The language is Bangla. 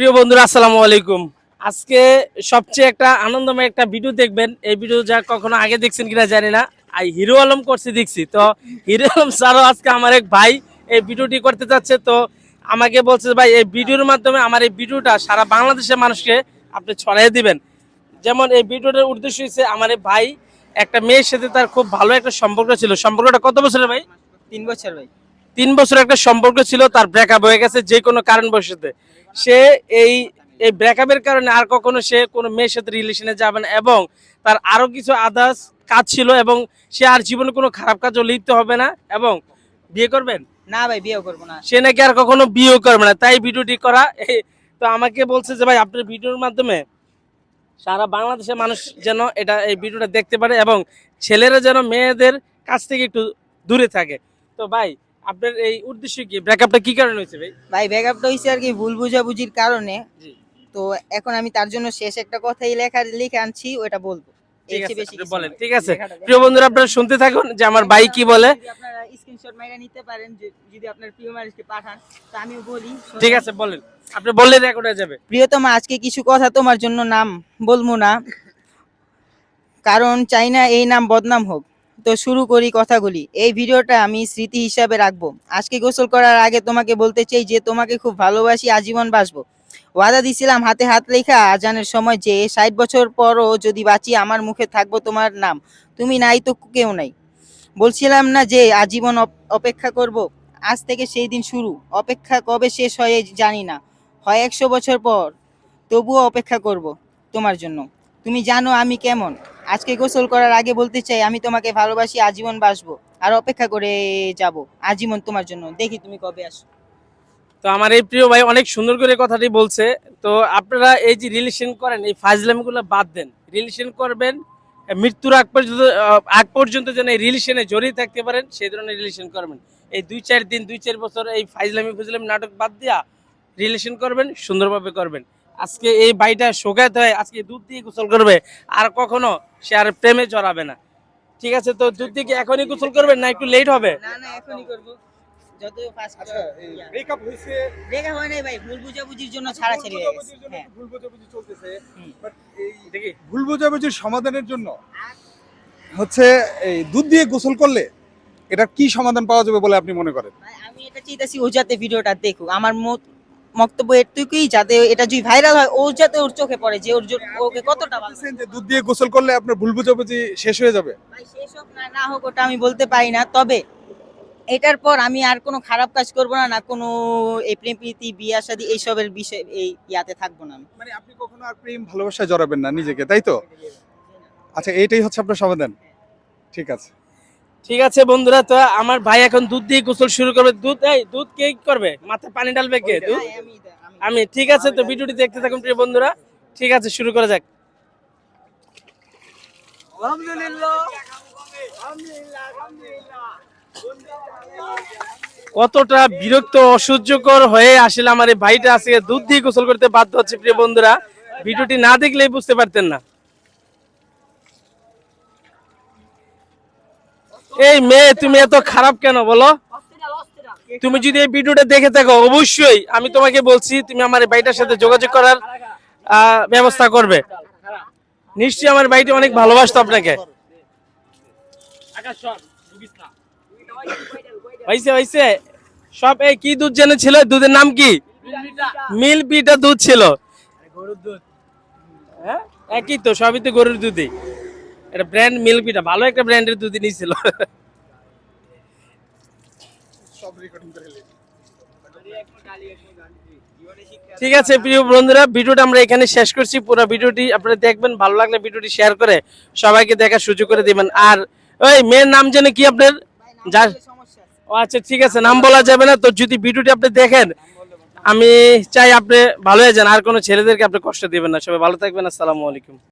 প্রিয় বন্ধুরা আসসালামু আলাইকুম। আজকে সবচেয়ে একটা আনন্দময় একটা ভিডিও দেখবেন। এই ভিডিও যা কখনো আগে দেখছেন কিনা জানি না আই হিরো আলম করছি দেখছি। তো হিরো আলম স্যারও আজকে আমার এক ভাই এই ভিডিওটি করতে যাচ্ছে। তো আমাকে বলছে ভাই এই ভিডিওর মাধ্যমে আমার এই ভিডিওটা সারা বাংলাদেশের মানুষকে আপনি ছড়াই দিবেন। যেমন এই ভিডিওটার উদ্দেশ্য হচ্ছে আমার এই ভাই একটা মেয়ের সাথে তার খুব ভালো একটা সম্পর্ক ছিল। সম্পর্কটা কত বছরের ভাই? তিন বছর ভাই। তিন বছর একটা সম্পর্ক ছিল তার ব্রেকআপ হয়ে গেছে যে কোনো কারণবশত। সে এই এই ব্রেকআপের কারণে আর কখনো সে কোনো মেয়ের সাথে রিলেশনে যাবে না এবং তার আরও কিছু আদার্স কাজ ছিল এবং সে আর জীবনে কোনো খারাপ কাজও লিপ্ত হবে না এবং বিয়ে করবেন? না ভাই বিয়ে করব না। সে নাকি আর কখনো বিয়েও করবে না তাই ভিডিওটি করা। তো আমাকে বলছে যে ভাই আপনার ভিডিওর মাধ্যমে সারা বাংলাদেশের মানুষ যেন এটা এই ভিডিওটা দেখতে পারে এবং ছেলেরা যেন মেয়েদের কাছ থেকে একটু দূরে থাকে। তো ভাই আপনার এই উদ্দেশ্য কি? ব্রেকআপটা কি কারণে হয়েছে ভাই? ভাই ব্যাকআপটা হয়েছে আর কি ভুল বুঝাবুঝির কারণে। তো এখন আমি তার জন্য শেষ একটা কথাই লেখা লিখে আনছি ওটা বলব। বলেন ঠিক আছে। প্রিয় বন্ধুরা আপনারা শুনতে থাকুন যে আমার ভাই কি বলে। আপনারা স্ক্রিনশট মাইরা নিতে পারেন যদি আপনার প্রিয় মানুষকে পাঠান তো বলি। ঠিক আছে বলেন। আপনি বললে রেকর্ড হয়ে যাবে। প্রিয়তমা আজকে কিছু কথা তোমার জন্য নাম বলব না। কারণ চাই না এই নাম বদনাম হোক। তো শুরু করি কথাগুলি। এই ভিডিওটা আমি স্মৃতি হিসাবে রাখব। আজকে গোসল করার আগে তোমাকে বলতে চাই যে, তোমাকে খুব ভালোবাসি, আজীবন বাসবো ওয়াদা দিছিলাম হাতে হাত লেখা আজানের সময় যে, ষাট বছর পরও যদি বাঁচি আমার মুখে থাকব তোমার নাম। তুমি নাই তো কেউ নাই। বলছিলাম না যে, আজীবন অপ- অপেক্ষা করব। আজ থেকে সেই দিন শুরু। অপেক্ষা কবে শেষ হয় জানি না। হয় একশো বছর পর। তবুও অপেক্ষা করব তোমার জন্য। তুমি জানো আমি কেমন। আজকে গোসল করার আগে বলতে চাই, আমি তোমাকে ভালোবাসি, আজীবন বাসবো। আর অপেক্ষা করে যাব, আজীবন তোমার জন্য। দেখি তুমি কবে আসো। তো আমার এই প্রিয় ভাই অনেক সুন্দর করে কথাটি বলছে। তো আপনারা এই যে রিলেশন করেন, এই ফাজলামিগুলো বাদ দেন। রিলেশন করবেন, মৃত্যুর আগ পর্যন্ত আগ পর্যন্ত যেন এই রিলেশনে জড়িয়ে থাকতে পারেন, সেই ধরনের রিলেশন করবেন। এই দুই চার দিন, দুই চার বছর এই ফাইজলামি ফুজলামি নাটক বাদ দিয়া রিলেশন করবেন, সুন্দরভাবে করবেন। আজকে এই ভাইটা শোকাতে হয় আজকে দুধ দিয়ে গোসল করবে আর কখনো সে আর প্রেমে জড়াবে না। ঠিক আছে তো দুধ দিয়ে এখনই গোসল করবে না একটু লেট হবে? না না এখনই করব। যত ফাস্ট আচ্ছা হয় ভুল বোঝাবুঝির হ্যাঁ। সমাধানের জন্য হচ্ছে এই দুধ দিয়ে গোসল করলে এটা কি সমাধান পাওয়া যাবে বলে আপনি মনে করেন? ভাই, আমি এটা চাইতেছি ও যাতে ভিডিওটা দেখুক। আমার মত বক্তব্য এটুকুই যাতে এটা যদি ভাইরাল হয় ও যাতে ওর চোখে পড়ে যে ওর ওকে কতটা ভালো যে দুধ দিয়ে গোসল করলে আপনার ভুল বোঝাবুঝি শেষ হয়ে যাবে। ভাই শেষ হোক না না হোক ওটা আমি বলতে পারি না। তবে এটার পর আমি আর কোনো খারাপ কাজ করব না না কোনো এই প্রেম প্রীতি বিয়া শাদী এইসবের বিষয় এই ইয়াতে থাকব না আমি। মানে আপনি কখনো আর প্রেম ভালোবাসায় জড়াবেন না নিজেকে তাই তো? আচ্ছা এইটাই হচ্ছে আপনার সমাধান। ঠিক আছে। ঠিক আছে বন্ধুরা তো আমার ভাই এখন দুধ দিয়ে গোসল শুরু করবে। দুধ এই দুধ কে করবে? মাথায় পানি ডালবে কে? দুধ? আমি ঠিক আছে তো ভিডিওটি দেখতে থাকুন প্রিয় বন্ধুরা। ঠিক আছে শুরু করা যাক। কতটা বিরক্ত অসহ্যকর হয়ে আসলে আমার এই ভাইটা আজকে দুধ দিয়ে গোসল করতে বাধ্য হচ্ছে প্রিয় বন্ধুরা। ভিডিওটি না দেখলেই বুঝতে পারতেন না। এই মেয়ে তুমি এত খারাপ কেন বলো? তুমি যদি এই ভিডিওটা দেখে থাকো অবশ্যই আমি তোমাকে বলছি তুমি আমার এই ভাইটার সাথে যোগাযোগ করার ব্যবস্থা করবে। নিশ্চয়ই আমার ভাইটি অনেক ভালোবাসতো আপনাকে। হয়েছে হয়েছে সব এই কি দুধ জেনে ছিল? দুধের নাম কি? মিল পিটা দুধ ছিল। দুধ হ্যাঁ? একই তো সবই তো গরুর দুধই। এটা ব্র্যান্ড মিল্কবিটা ভালো একটা ব্র্যান্ডের করে ঠিক আছে প্রিয় বন্ধুরা ভিডিওটা আমরা এখানে শেষ করছি। পুরো ভিডিওটি আপনারা দেখবেন ভালো লাগলে ভিডিওটি শেয়ার করে সবাইকে দেখার সুযোগ করে দিবেন। আর ওই মেয়ের নাম জেনে কি আপনার? যার ও আচ্ছা ঠিক আছে নাম বলা যাবে না। তো যদি ভিডিওটি আপনি দেখেন আমি চাই আপনি ভালো হয়ে যান। আর কোনো ছেলেদেরকে আপনি কষ্ট দিবেন না। সবাই ভালো থাকবেন। আসসালামু আলাইকুম।